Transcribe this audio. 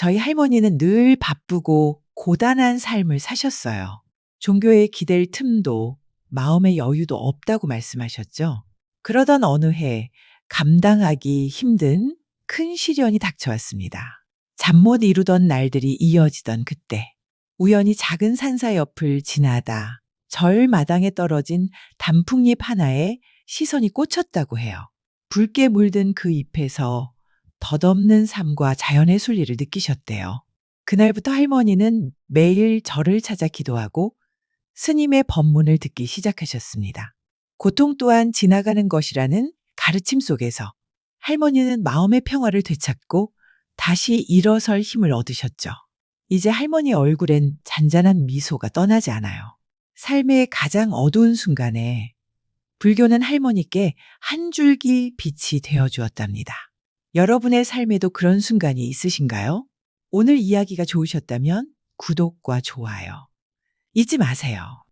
저희 할머니는 늘 바쁘고 고단한 삶을 사셨어요. 종교에 기댈 틈도 마음의 여유도 없다고 말씀하셨죠. 그러던 어느 해 감당하기 힘든 큰 시련이 닥쳐왔습니다. 잠 못 이루던 날들이 이어지던 그때 우연히 작은 산사 옆을 지나다 절 마당에 떨어진 단풍잎 하나에 시선이 꽂혔다고 해요. 붉게 물든 그 잎에서 덧없는 삶과 자연의 순리를 느끼셨대요. 그날부터 할머니는 매일 절을 찾아 기도하고 스님의 법문을 듣기 시작하셨습니다. 고통 또한 지나가는 것이라는 가르침 속에서 할머니는 마음의 평화를 되찾고 다시 일어설 힘을 얻으셨죠. 이제 할머니 얼굴엔 잔잔한 미소가 떠나지 않아요. 삶의 가장 어두운 순간에 불교는 할머니께 한 줄기 빛이 되어 주었답니다. 여러분의 삶에도 그런 순간이 있으신가요? 오늘 이야기가 좋으셨다면 구독과 좋아요 잊지 마세요.